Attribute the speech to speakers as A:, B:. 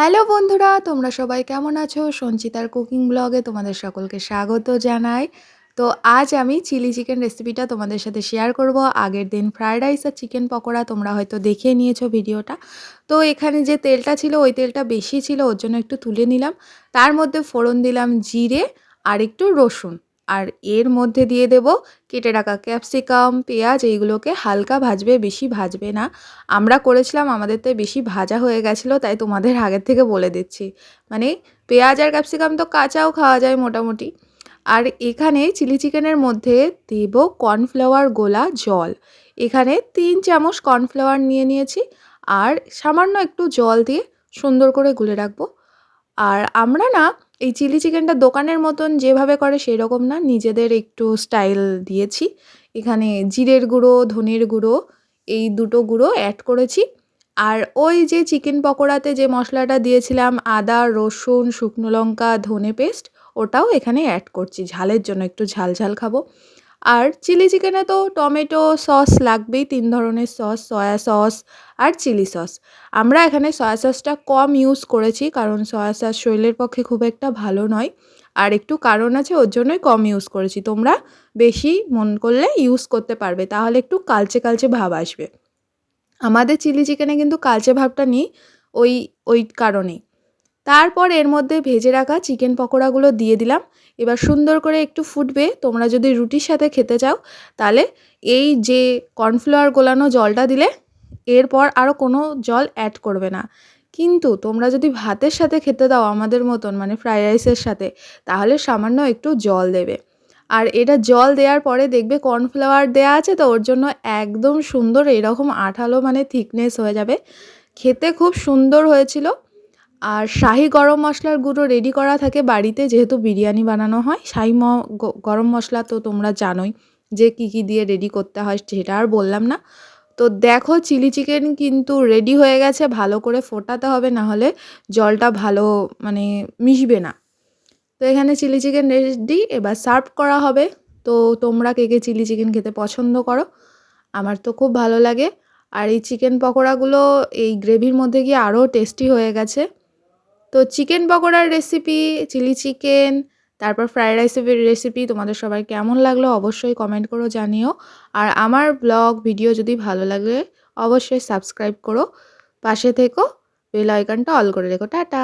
A: Hello বন্ধুরা, তোমরা সবাই কেমন আছো? সঞ্চিতার কুকিং ব্লগে তোমাদের সকলকে স্বাগত জানাই। তো আজ আমি চিলি চিকেন রেসিপিটা তোমাদের সাথে শেয়ার করব। আগের দিন ফ্রায়েড রাইস আর চিকেন পকোড়া তোমরা হয়তো দেখে নিয়েছো ভিডিওটা। তো এখানে যে তেলটা ছিল, ওই তেলটা বেশি ছিল, ওর জন্য একটু তুলে নিলাম। তার মধ্যে ফোড়ন দিলাম জিরে আর একটু রসুন। আর এর মধ্যে দিয়ে দেব কেটে রাখা ক্যাপসিকাম, পেঁয়াজ, এইগুলোকে হালকা ভাজবে, বেশি ভাজবে না। আমরা করেছিলাম আমাদের তো বেশি ভাজা হয়ে গেছিল, তাই তোমাদের আগের থেকে বলে দিচ্ছি। মানে পেঁয়াজ আর ক্যাপসিকাম তো কাঁচাও খাওয়া যায় মোটামুটি। আর এখানে চিলি চিকেনের মধ্যে দেব কর্নফ্লাওয়ার গোলা জল। এখানে তিন চামচ কর্নফ্লাওয়ার নিয়ে নিয়েছি আর সামান্য একটু জল দিয়ে সুন্দর করে গুলে রাখব। আর আমরা না এই চিলি চিকেনটা দোকানের মতন যেভাবে করে সেই রকম না। নিজেদের একটু স্টাইল দিয়েছি। এখানে জিরের গুঁড়ো, ধনের গুঁড়ো, এই দুটো গুঁড়ো অ্যাড করেছি। আর ওই যে চিকেন পকোড়াতে যে মশলাটা দিয়েছিলাম, আদা, রসুন, শুকনো লঙ্কা, ধনে পেস্ট ওটাও এখানে অ্যাড করছি। ঝালের জন্য একটু ঝাল ঝাল খাব। আর চিলি চিকেনে তো টমেটো সস লাগবেই, তিন ধরনের সস, সয়া সস আর চিলি সস। আমরা এখানে সয়া সসটা কম ইউজ করেছি কারণ সয়া সস শরীরের পক্ষে খুব একটা ভালো নয়। আর একটু কারণ আছে, ওর জন্যই কম ইউজ করেছি। তোমরা বেশি মন করলে ইউজ করতে পারবে, তাহলে একটু কালচে কালচে ভাব আসবে। আমাদের চিলি চিকেনে কিন্তু কালচে ভাবটা নেই, ওই ওই কারণেই। তারপর এর মধ্যে ভেজে রাখা চিকেন পকোড়াগুলো দিয়ে দিলাম। এবার সুন্দর করে একটু ফুটবে। তোমরা যদি রুটির সাথে খেতে চাও, তাহলে এই যে কর্নফ্লাওয়ার গোলানো জলটা দিলে এরপর আরও কোনো জল অ্যাড করবে না। কিন্তু তোমরা যদি ভাতের সাথে খেতে দাও আমাদের মতন মানে ফ্রাইড রাইসের সাথে, তাহলে সামান্য একটু জল দেবে। আর এটা জল দেওয়ার পরে দেখবে কর্নফ্লাওয়ার দেওয়া আছে তো, ওর জন্য একদম সুন্দর এরকম আঠালো মানে থিকনেস হয়ে যাবে। খেতে খুব সুন্দর হয়েছিল। আর শাহি গরম মশলার গুঁড়ো রেডি করা থাকে বাড়িতে, যেহেতু বিরিয়ানি বানানো হয়। শাহি ম গরম মশলা তো তোমরা জানোই যে কী কী দিয়ে রেডি করতে হয়, সেটা আর বললাম না। তো দেখো চিলি চিকেন কিন্তু রেডি হয়ে গেছে, ভালো করে ফোটাতে হবে, না হলে জলটা ভালো মানে মিশবে না। তো এখানে চিলি চিকেন রেডি এবার সার্ভ করা হবে। তো তোমরা কে কে চিলি চিকেন খেতে পছন্দ করো, আমার তো খুব ভালো লাগে। আর এই চিকেন পকোড়াগুলো এই গ্রেভির মধ্যে গিয়ে আরও টেস্টি হয়ে গেছে। তো চিকেন পকোড়ার রেসিপি চিলি চিকেন তারপর ফ্রায়েড রাইসের রেসিপি তোমাদের সবাই কেমন লাগল অবশ্যই কমেন্ট করো জানিও। আর আমার ব্লগ ভিডিও যদি ভালো লাগে, অবশ্যই সাবস্ক্রাইব করো। পাশে থেকো বেল আইকনটা অল করে রেখো। টাটা!